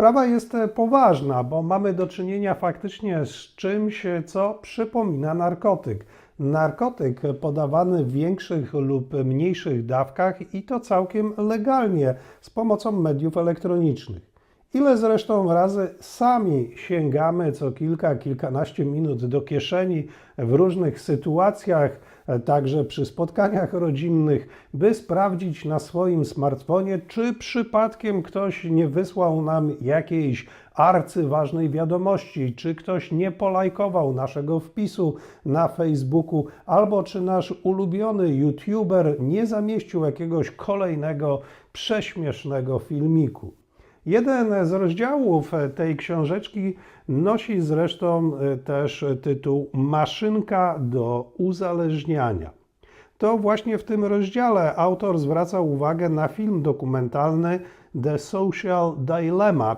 Sprawa jest e, poważna, bo mamy do czynienia faktycznie z czymś, e, co przypomina narkotyk. Narkotyk podawany w większych lub mniejszych dawkach i to całkiem legalnie z pomocą mediów elektronicznych. Ile zresztą razy sami sięgamy co kilka, kilkanaście minut do kieszeni w różnych sytuacjach, także przy spotkaniach rodzinnych, by sprawdzić na swoim smartfonie, czy przypadkiem ktoś nie wysłał nam jakiejś arcyważnej wiadomości, czy ktoś nie polajkował naszego wpisu na Facebooku, albo czy nasz ulubiony YouTuber nie zamieścił jakiegoś kolejnego prześmiesznego filmiku. Jeden z rozdziałów tej książeczki nosi zresztą e, też tytuł Maszynka do uzależniania. To właśnie w tym rozdziale autor zwraca uwagę na film dokumentalny The Social Dilemma,